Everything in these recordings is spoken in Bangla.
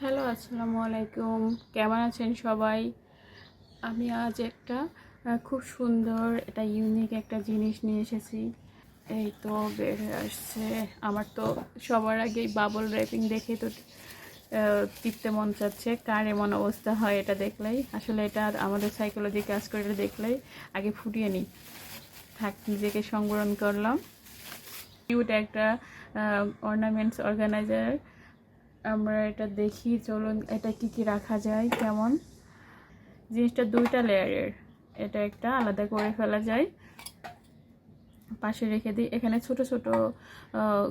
হ্যালো, আসসালামু আলাইকুম। কেমন আছেন সবাই? আমি আজ একটা খুব সুন্দর এটা ইউনিক একটা জিনিস নিয়ে এসেছি। এই তো বের হয়ে আসছে। আমার তো সবার আগেই বাবল র্যাপিং দেখে তো টিপতে মন চাচ্ছে। কার এমন অবস্থা হয় এটা দেখলেই? আসলে এটা আমাদের সাইকোলজি কাজ করে এটা দেখলেই আগে ফুটিয়ে নিই। থাক, নিজেকে সংবরণ করলাম। কিউট একটা অর্নামেন্টস অর্গানাইজার আমরা এটা দেখি, চলুন এটা কি কি রাখা যায়, কেমন? জিনিসটা দুইটা লেয়ারের, এটা একটা আলাদা করে ফেলা যায়। পাশে রেখে দিই, এখানে ছোট ছোট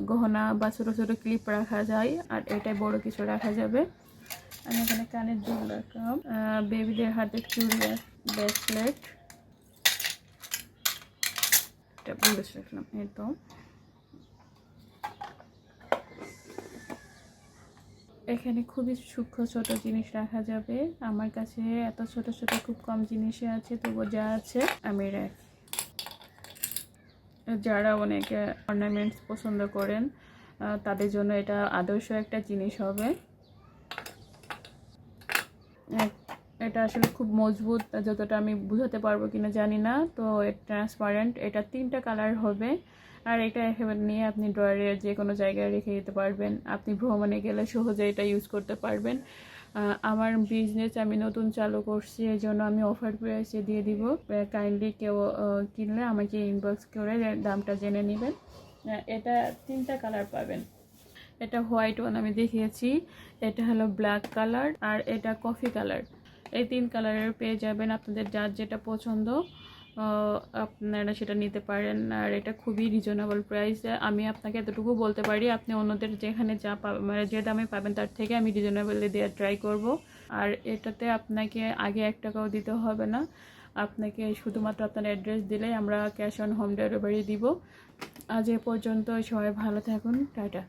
গহনা বা ছোট ছোট ক্লিপ রাখা যায়, আর এটাই বড় কিছু রাখা যাবে। আমি এখানে কানের দুল রাখলাম। বেবিদের হাতে চুড়ি ব্রেসলেট। এটা বলে রাখলাম, এই এখানে খুবই সূক্ষ্ম ছোট জিনিস রাখা যাবে। আমার কাছে এত ছোট ছোট, খুব কম জিনিসে আছে, তবু যা আছে আমি রাখি। যারা অনেকে অর্নামেন্টস পছন্দ করেন তাদের জন্য এটা আদর্শ একটা জিনিস হবে। এটা আসলে খুব মজবুত যতটা আমি বুঝাতে পারব কিনা জানি না, তো ট্রান্সপারেন্ট এটা তিনটা কালার হবে। আর এটা একেবারে নিয়ে আপনি ড্রয়ারে যে কোনো জায়গায় রেখে দিতে পারবেন। আপনি ভ্রমণে গেলে সহজে এটা ইউজ করতে পারবেন। আমার বিজনেস আমি নতুন চালু করছি এই জন্য আমি অফার প্রাইসে দিয়ে দিব। কাইন্ডলি কেউ কিনলে আমাকে ইনবক্স করে দামটা জেনে নেবেন। এটা তিনটা কালার পাবেন। এটা হোয়াইট ওয়ান আমি দেখিয়েছি, এটা হলো ব্ল্যাক কালার আর এটা কফি কালার এই তিন কালারের পেয়ে যাবেন। আপনাদের যার যেটা পছন্দ আপনারা সেটা নিতে পারেন। আর এটা খুবই রিজনেবল প্রাইস আমি আপনাকে এতটুকু বলতে পারি, আপনি অন্যদের যেখানে যা পাবেন মানে যে দামে পাবেন তার থেকে আমি রিজনেবলি দেওয়ার ট্রাই করব। আর এটাতে আপনাকে আগে এক টাকাও দিতে হবে না। আপনাকে শুধুমাত্র আপনার অ্যাড্রেস দিলেই আমরা ক্যাশ অন হোম ডেলিভারি দিব। আজ এ পর্যন্ত সবাই ভালো থাকুন। টাটা।